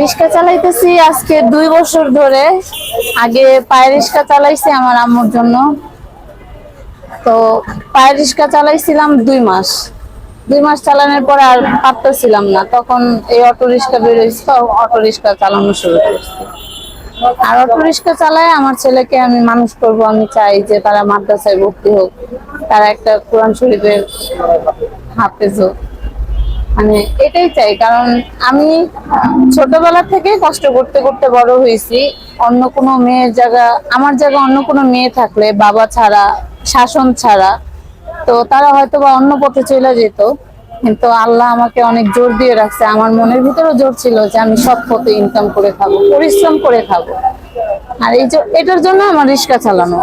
রিক্সা চালাইতেছি আজকে দুই বছর ধরে। আগে পায়ে রিক্সা চালাইছি আমার আম্মুর জন্য। তো পায়ে রিক্সা চালাইছিলাম দুই মাস। দুই মাস চালানোর পর আর পারতেছিলাম না। তখন এই অটো রিক্সা বেরোইছে, তো অটো রিক্সা চালানো শুরু করছি। আর অটো রিক্সা চালায় আমার ছেলেকে আমি মানুষ করব, আমি চাই যে তারা মাদ্রাসায় ভর্তি হোক। তারা একটা কোরআন শরীফের হাফেজ হোক। মানে এটাই চাই, কারণ আমি ছোটবেলা থেকে কষ্ট করতে করতে বড় হয়েছি। অন্য কোনো মেয়ের জায়গা, আমার জায়গা অন্য কোনো মেয়ে থাকলে, বাবা ছাড়া, শাসন ছাড়া, তো তারা হয়তো বা অন্য পথে চলে যেত। কিন্তু আল্লাহ আমাকে অনেক জোর দিয়ে রাখছে। আমার মনের ভিতরেও জোর ছিল যে আমি সব পথে ইনকাম করে খাব, পরিশ্রম করে খাব। আর এই এটার জন্য আমার রিক্সা চালানো।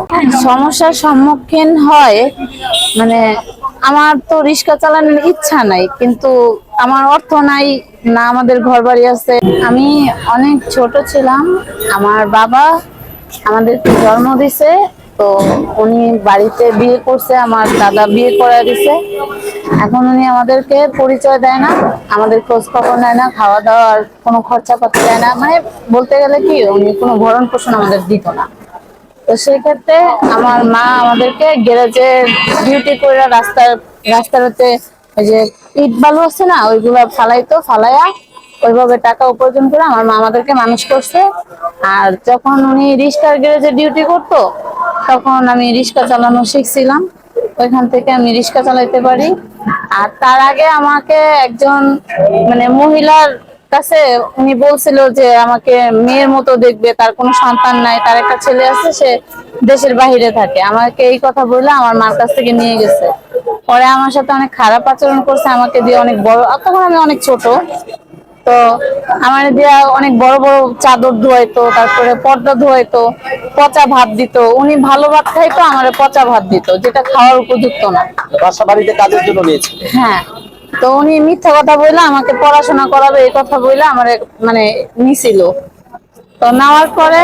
সমস্যার সম্মুখীন হয় মানে আমার তো রিক্সা চালানোর ইচ্ছা নাই, কিন্তু আমার অর্থ নাই, না আমাদের ঘর বাড়ি আছে। আমি অনেক ছোট ছিলাম, আমার বাবা আমাদেরকে জন্ম দিছে, তো উনি বাড়িতে বিয়ে করছে, আমার দাদা বিয়ে করে দিছে। এখন উনি আমাদেরকে পরিচয় দেয় না, আমাদের খোঁজ খবর নেয় না, খাওয়া দাওয়ার কোনো খরচা পাতি দেয় না। মানে বলতে গেলে কি, উনি কোনো ভরণ পোষণ আমাদের দিত না। তো সেক্ষেত্রে আমার মা আমাদেরকে গ্যারেজে ডিউটি করে রাস্তার রাস্তাতে ওই যে ইট বালু আছে না, ওইগুলো ফালাইতো, ফালাইয়া ওইভাবে টাকা উপার্জন করে আমার মা আমাদেরকে মানুষ করছে। আর যখন উনি রিক্সার গ্যারেজে ডিউটি করতো, তখন আমি রিক্সা চালানো শিখছিলাম। ওইখান থেকে আমি রিক্সা চালাইতে পারি। আর তার আগে আমাকে একজন মানে মহিলার কাছে উনি বলছিল যে, আমাকে মেয়ের মতো দেখবে, তার কোনো সন্তান নাই, তার একটা ছেলে আছে, সে দেশের বাইরে থাকে। আমাকে এই কথা বলে আমার মার কাছ থেকে নিয়ে গেছে। পরে আমার সাথে অনেক খারাপ আচরণ করছে আমাকে দিয়ে অনেক বড় তখন আমি অনেক ছোট। তো আমার দিয়া অনেক বড় বড় চাদর ধোয়াইতো তারপরে পর্দা ধোয়াইতো পচা ভাত দিত। উনি ভালো ভাত খাইতো আমার পচা ভাত দিত যেটা খাওয়ার উপযুক্ত না। বাসা বাড়িতে কাজের জন্য নিয়েছিল হ্যাঁ। তো উনি মিথ্যা কথা বললে আমাকে পড়াশোনা করাবে এই কথা বললে আমার মানে নিছিল। তো নেওয়ার পরে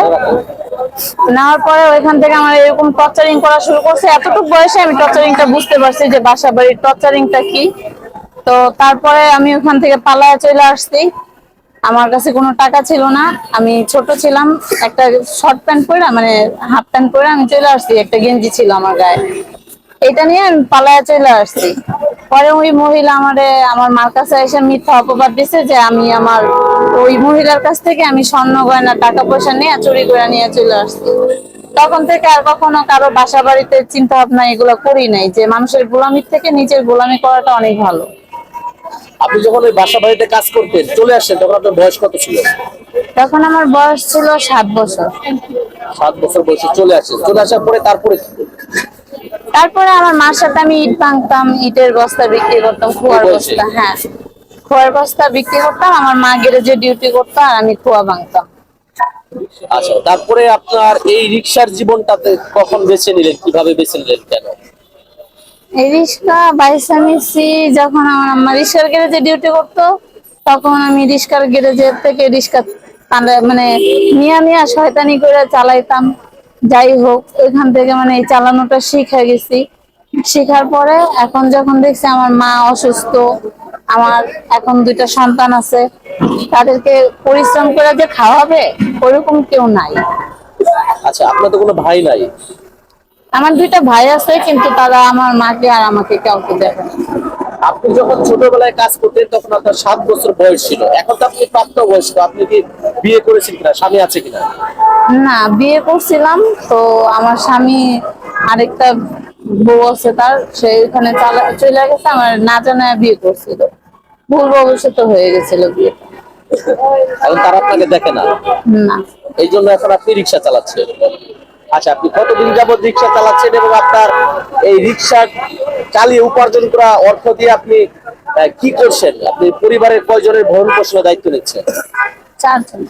নেওয়ার পরে ওইখান থেকে আমার এরকম টর্চারিং করা শুরু করছে। এতটুকু বয়সে আমি টর্চারিংটা বুঝতে পারছি যে বাসা বাড়ির টর্চারিংটা কি। তো তারপরে আমি ওখান থেকে পালায়া চলে আসছি। আমার কাছে কোনো টাকা ছিল না। আমি ছোট ছিলাম, একটা শর্ট প্যান্ট পরে মানে হাফ প্যান্ট পরে আমি চলে আসছি, একটা গেঞ্জি ছিল আমার গায়ে। এটা নিয়ে আমি পালায়া চলে আসছি। পরে ওই মহিলা আমারে, আমার মার কাছে এসে মিথ্যা অপবাদ দিছে যে আমি আমার ওই মহিলার কাছ থেকে আমি স্বর্ণ গয়না টাকা পয়সা নিয়ে চুরি করে নিয়ে চলে আসছি। তখন থেকে আর কখনো কারও বাসা বাড়িতে চিন্তা ভাবনা এগুলো করি নাই যে মানুষের গোলামির থেকে নিজের গোলামি করাটা অনেক ভালো। আপনি যখন ওই বাসা বাড়িতে কাজ করতেন চলে আসছেন তখন আপনার বয়স কত ছিল? তখন আমার বয়স ছিল সাত বছর। সাত বছর বয়সে চলে আসছেন চলে আসার পরে তারপরে তারপরে আমার মার সাথে আমি ইট ভাঙতাম ইটের বস্তা বিক্রি করতাম খোয়ার বয়সে? বস্তা হ্যাঁ। খোয়ার বস্তা বিক্রি করতাম আমার মা গ্যারেজে ডিউটি করতো আর আমি খোয়া ভাঙতাম। আচ্ছা তারপরে আপনার এই রিক্সার জীবনটাতে কখন বেছে নিলেন? কীভাবে বেছে নিলেন কেন? এই রিক্সা বাইসা নিচ্ছি যখন আমার আম্মা রিক্সার গ্যারেজে ডিউটি করতো তখন আমি রিক্সার গ্যারেজের থেকে রিক্সা মানে মিয়া মিয়া শয়তানি করে চালাইতাম। যাই হোক ওইখান থেকে মানে এই চালানোটা শিখে গেছি। শেখার পরে এখন যখন দেখছি আমার মা অসুস্থ আমার এখন দুইটা সন্তান আছে তাদেরকে পরিশ্রম করে যে খাওয়াবে ওরকম কেউ নাই। আচ্ছা আপনার তো কোনো ভাই নাই? আমার দুইটা ভাই আছে কিন্তু তারা আমার মাকে আর আমাকে কাউকে দেখে না। আপনি যখন ছোটবেলায় কাজ করতেন তখন আপনার সাত বছর বয়স ছিল। এখন তো আপনি প্রাপ্ত বয়স্ক আপনি কি বিয়ে করেছেন কিনা স্বামী আছে কিনা? না বিয়ে করছিলাম তো আমার স্বামী আরেকটা বউ আছে তার সে ওখানে চলে গেছে আমার না জানায় বিয়ে করছিল। ভুল ভবিষ্যৎ হয়ে গেছিল বিয়েটা। এখন তারা আপনাকে দেখে না? না। এই জন্য এখন আপনি রিক্সা চালাচ্ছেন। আচ্ছা আপনি কতদিন যাবত রিক্সা চালাচ্ছেন এবং আপনার এই রিক্সা চালিয়ে উপার্জন করা অর্থ দিয়ে আপনি কি করছেন? আপনি পরিবারের কয়জনের ভরণ পোষণের দায়িত্ব নিচ্ছেন? চারজন।